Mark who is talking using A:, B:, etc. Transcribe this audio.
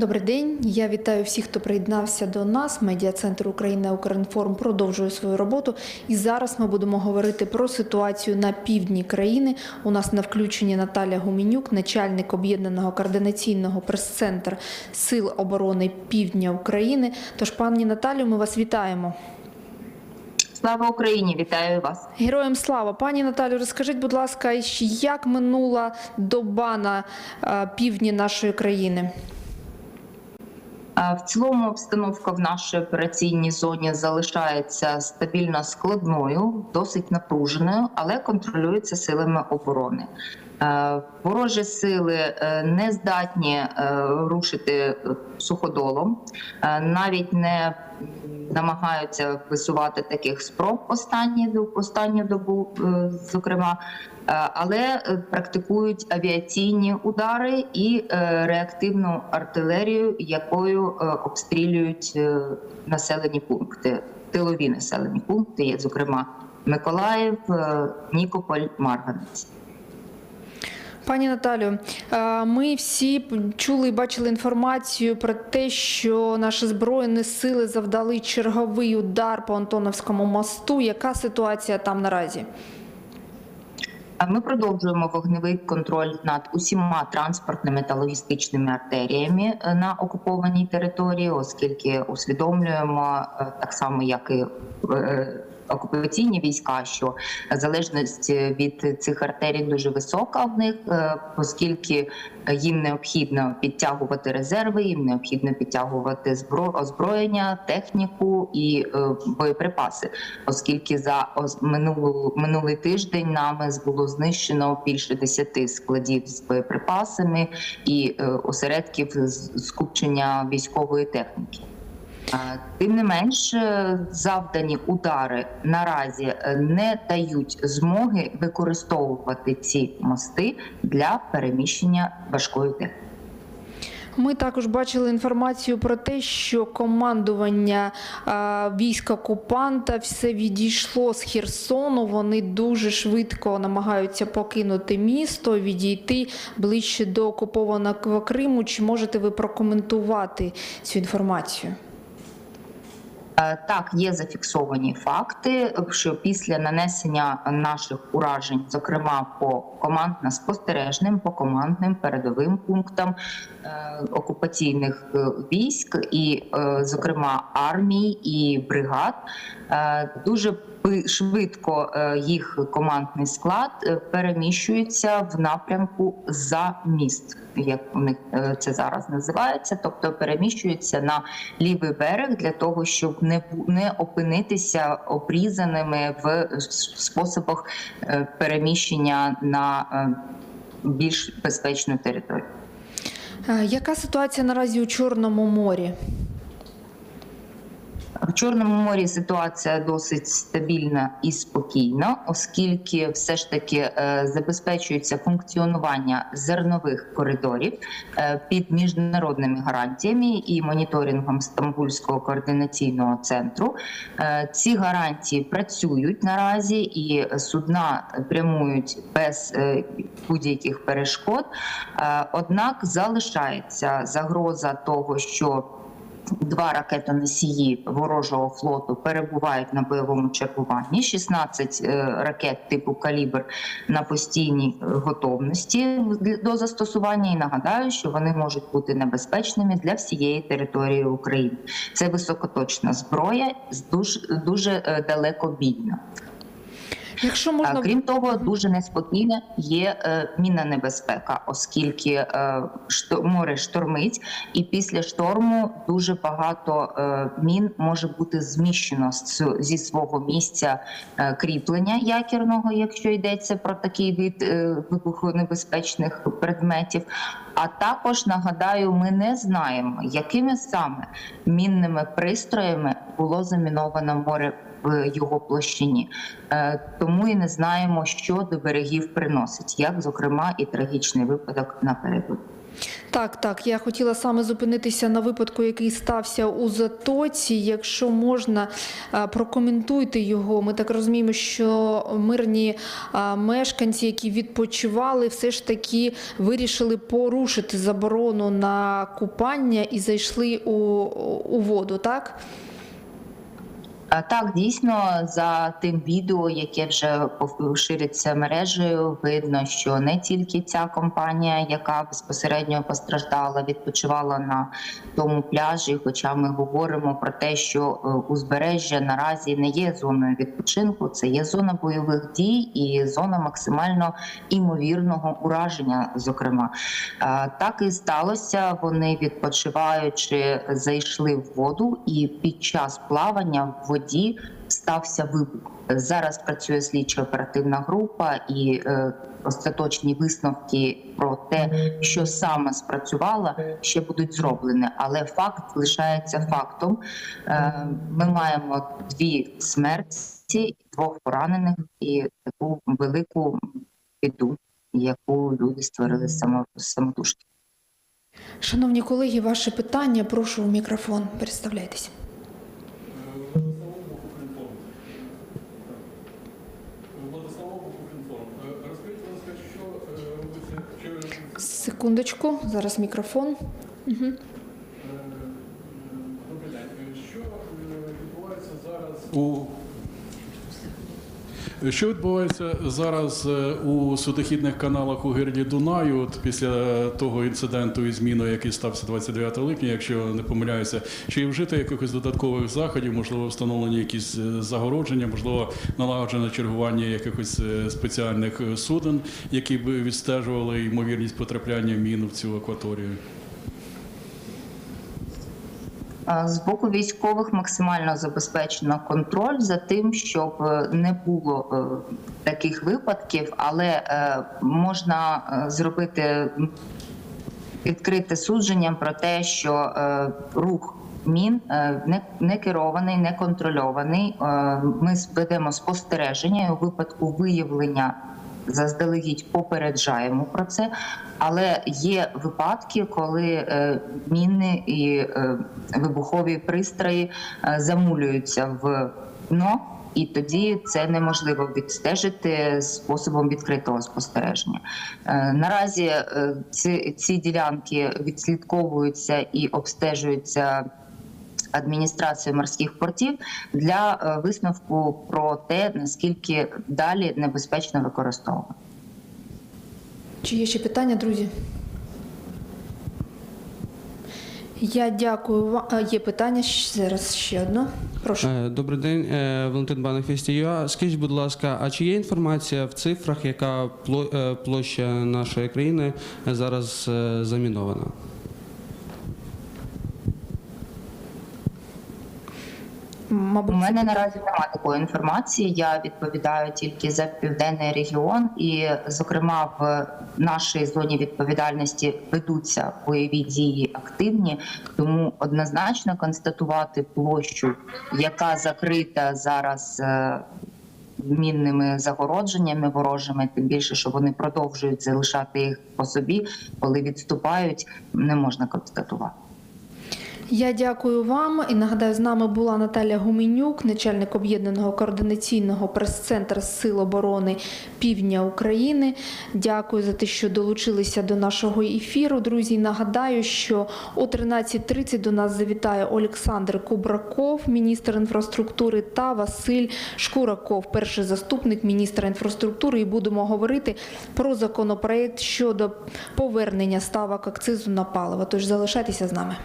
A: Добрий день. Я вітаю всіх, хто приєднався до нас. Медіа-центр Україна Укрінформ продовжує свою роботу. І зараз ми будемо говорити про ситуацію на півдні країни. У нас на включенні Наталя Гуменюк, начальник об'єднаного координаційного прес-центру Сил оборони Півдня України. Тож, пані Наталю, ми вас вітаємо.
B: Слава Україні! Вітаю вас.
A: Героям слава, пані Наталю, розкажіть, будь ласка, як минула доба на е, півдні нашої країни?
B: В цілому обстановка в нашій операційній зоні залишається стабільно складною, досить напруженою, але контролюється силами оборони. Е, Ворожі сили е, не здатні е, рушити суходолом, навіть не намагаються висувати таких спроб останні останню добу, е, зокрема, Е, але е, практикують авіаційні удари і реактивну артилерію, якою обстрілюють населені пункти, тилові населені пункти, зокрема Миколаїв, Нікополь, Марганець.
A: Пані Наталю, ми всі чули і бачили інформацію про те, що наші збройні сили завдали черговий удар по Антоновському мосту. Яка ситуація там наразі?
B: Ми продовжуємо вогневий контроль над усіма транспортними та логістичними артеріями е, на окупованій території, оскільки усвідомлюємо е, так само, як і е, окупаційні війська, що залежність від цих артерій дуже висока в них, оскільки їм необхідно підтягувати резерви, їм необхідно підтягувати збро- озброєння, техніку і боєприпаси, оскільки за минулий тиждень нами було знищено більше 10 складів з боєприпасами і е, осередків скупчення військової техніки. Тим не менш, е, завдані удари наразі е, не дають змоги використовувати ці мости для переміщення важкої техніки.
A: Ми також бачили інформацію про те, що командування е, військ окупанта все відійшло з Херсону. Вони дуже швидко намагаються покинути місто, відійти ближче до окупованого Криму. Чи можете ви прокоментувати цю інформацію?
B: Е, Так, є зафіксовані факти, що після нанесення наших уражень, зокрема по командно-спостережним, по командним передовим пунктам е, окупаційних е, військ, і, зокрема, армій і бригад, дуже швидко їх командний склад переміщується в напрямку за міст, як них е, це зараз називається, тобто переміщуються на лівий берег для того, щоб не не опинитися обрізаними в способах е, переміщення на е, більш безпечну територію.
A: Е, Яка ситуація наразі у Чорному морі?
B: В Чорному морі ситуація досить стабільна і спокійна, оскільки все ж таки е, забезпечується функціонування зернових коридорів е, під міжнародними гарантіями і моніторингом Стамбульського координаційного центру. Е, Ці гарантії працюють наразі, і судна прямують без будь-яких перешкод. Однак залишається загроза того, що Два ракетоносії ворожого флоту перебувають на бойовому чергуванні. 16 е, ракет типу калібр на постійній е, готовності до застосування. І нагадаю, що вони можуть бути небезпечними для всієї території України. Це високоточна зброя, дуже дуже далекобійна.
A: Якщо
B: А,
A: можна
B: Крім того, дуже неспокійна є е, мінна небезпека, оскільки е, море штормить, і після шторму дуже багато е, мін може бути зміщено зі свого місця е, кріплення якірного, якщо йдеться про такий вид е, вибухонебезпечних предметів. А також нагадаю, ми не знаємо, якими саме мінними пристроями було заміновано море в його площині. Е, Тому і не знаємо, що до берегів приносить, як зокрема і трагічний випадок напереду.
A: Так, так. Я хотіла саме зупинитися на випадку, який стався у Затоці. Якщо можна, е, прокоментуйте його. Ми так розуміємо, що мирні е, мешканці, які відпочивали, все ж таки вирішили порушити заборону на купання і зайшли у, у воду, так?
B: Так, дійсно, за тим відео, яке вже шириться мережею, видно, що не тільки ця компанія, яка безпосередньо постраждала, відпочивала на тому пляжі. Хоча ми говоримо про те, що е, узбережжя наразі не є зоною відпочинку, це є зона бойових дій і зона максимально імовірного ураження. Зокрема, так і сталося. Вони відпочиваючи, зайшли в воду, і під час плавання в воді стався вибух. Зараз працює слідчо оперативна група і е, остаточні висновки про те, що саме спрацювало, ще будуть зроблені. Але факт лишається фактом. Е, ми маємо дві смерті, двох поранених і таку велику біду, яку люди створили само- самотужки.
A: Шановні колеги, ваше питання, прошу у мікрофон. Представляйтесь.
C: Владислава Букінформ. Розкажіть, будь ласка, що е, робиться, чи
A: Секундочку, зараз мікрофон. Угу.
C: добрий день. Що е, відбувається зараз у що відбувається зараз е, у судохідних каналах у гирлі Дунаю от після того інциденту і зміну, який стався 29 липня, якщо не помиляюся, чи вжити якихось додаткових заходів, можливо, встановлені якісь е, загородження, можливо, налагоджене чергування якихось е, спеціальних суден, які б відстежували ймовірність потрапляння мін в цю акваторію?
B: З боку військових максимально забезпечено контроль за тим, щоб е, не було е, таких випадків, але е, можна зробити відкрите судження про те, що рух мін не, керований, не контрольований. Ми ведемо спостереження у випадку виявлення. Заздалегідь попереджаємо про це, але є випадки, коли е, міни і е, вибухові пристрої е, замулюються в дно, і тоді це неможливо відстежити способом відкритого спостереження. Наразі ці, ці ділянки відслідковуються і обстежуються адміністрації морських портів для е, висновку про те, наскільки далі небезпечно використовувати.
A: Чи є ще питання, друзі? Я дякую вам. Є питання зараз ще одно. Прошу.
D: Е, Добрий день, е, Валентин Баник Вістіюа. Скажіть, будь ласка, а чи є інформація в цифрах, яка пло- площа нашої країни зараз замінована?
A: Мабуть,
B: У мене наразі немає такої інформації. Я відповідаю тільки за південний регіон, і, зокрема, в нашій зоні відповідальності ведуться бойові дії активні, тому однозначно констатувати площу, яка закрита зараз. е, Мінними загородженнями ворожими, тим більше, що вони продовжують залишати їх по собі, коли відступають, не можна констатувати.
A: Я дякую вам і нагадаю, з нами була Наталя Гуменюк, начальник об'єднаного координаційного прес-центру Сил оборони Півдня України. Дякую за те, що долучилися до нашого ефіру. Друзі, нагадаю, що о 13.30 до нас завітає Олександр Кубраков, міністр інфраструктури, та Василь Шкураков, перший заступник міністра інфраструктури. І будемо говорити про законопроект щодо повернення ставок акцизу на паливо. Тож залишайтеся з нами.